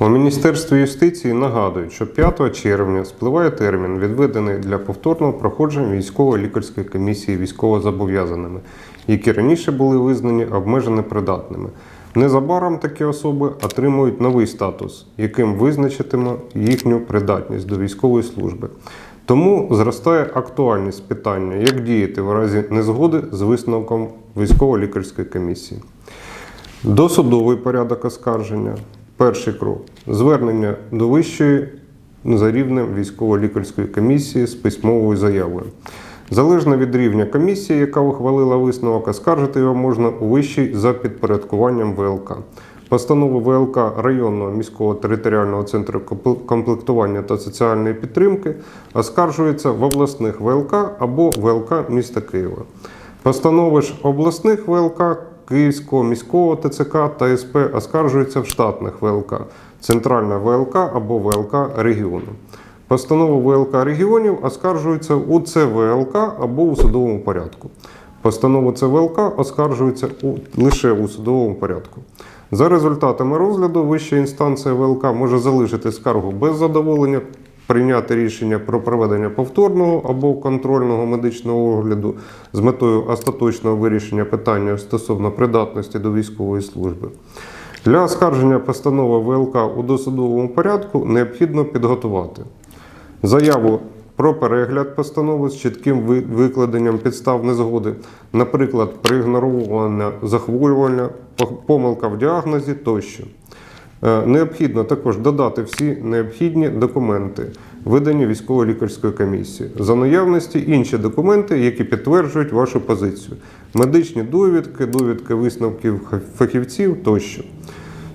У Міністерстві юстиції нагадують, що 5 червня спливає термін, відведений для повторного проходження військової лікарської комісії військовозобов'язаними, які раніше були визнані обмежено придатними. Незабаром такі особи отримують новий статус, яким визначитиме їхню придатність до військової служби. Тому зростає актуальність питання, як діяти в разі незгоди з висновком військово-лікарської комісії. Досудовий порядок оскарження. Перший крок. Звернення до вищої за рівнем військово-лікарської комісії з письмовою заявою. Залежно від рівня комісії, яка ухвалила висновок, оскаржити його можна у вищій за підпорядкуванням ВЛК. Постанови ВЛК районного міського територіального центру комплектування та соціальної підтримки оскаржуються в обласних ВЛК або ВЛК міста Києва. Постанови ж обласних ВЛК Київського міського ТЦК та СП оскаржуються в штатних ВЛК, Центральна ВЛК або ВЛК регіону. Постанови ВЛК регіонів оскаржуються у ЦВЛК або у судовому порядку. Постанови ЦВЛК оскаржуються у, лише у судовому порядку. За результатами розгляду вища інстанція ВЛК може залишити скаргу без задоволення, прийняти рішення про проведення повторного або контрольного медичного огляду з метою остаточного вирішення питання стосовно придатності до військової служби. Для оскарження постанови ВЛК у досудовому порядку необхідно підготувати заяву про перегляд постанови з чітким викладенням підстав незгоди, наприклад, проігнорування захворювання, помилка в діагнозі тощо. Е, Необхідно також додати всі необхідні документи, видані військово-лікарською комісією. За наявності інші документи, які підтверджують вашу позицію: медичні довідки, довідки висновків фахівців тощо.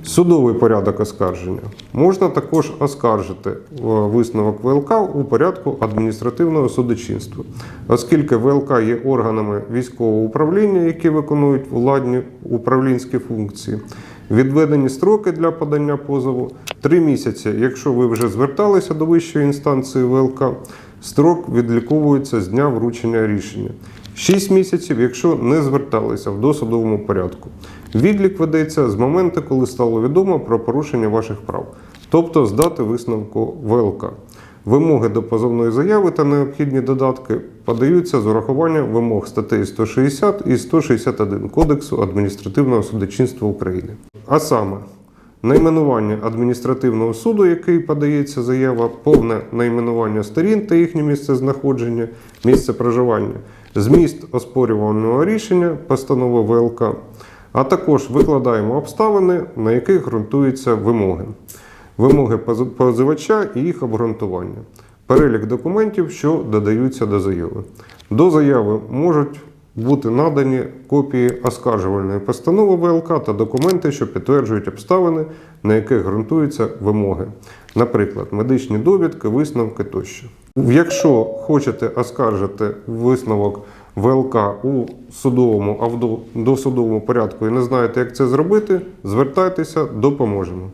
Судовий порядок оскарження можна також оскаржити е, висновок ВЛК у порядку адміністративного судочинства, оскільки ВЛК є органами військового управління, які виконують владні управлінські функції. Відведені строки для подання позову 3 місяці, якщо ви вже зверталися до вищої інстанції ВЛК, строк відліковується з дня вручення рішення. 6 місяців, якщо не зверталися в досудовому порядку. Відлік ведеться з моменту, коли стало відомо про порушення ваших прав, тобто з дати висновку ВЛК. Вимоги до позовної заяви та необхідні додатки подаються з урахуванням вимог статей 160 і 161 Кодексу адміністративного судочинства України. А саме, найменування адміністративного суду, який подається заява, повне найменування сторін та їхнє місце знаходження, місце проживання, зміст оспорюваного рішення постанови ВЛК, а також викладаємо обставини, на яких ґрунтуються вимоги, вимоги позивача і їх обґрунтування, перелік документів, що додаються до заяви. До заяви можуть бути надані копії оскаржувальної постанови ВЛК та документи, що підтверджують обставини, на яких ґрунтуються вимоги, наприклад, медичні довідки, висновки тощо. Якщо хочете оскаржити висновок ВЛК у судовому або досудовому порядку і не знаєте, як це зробити, звертайтеся, допоможемо.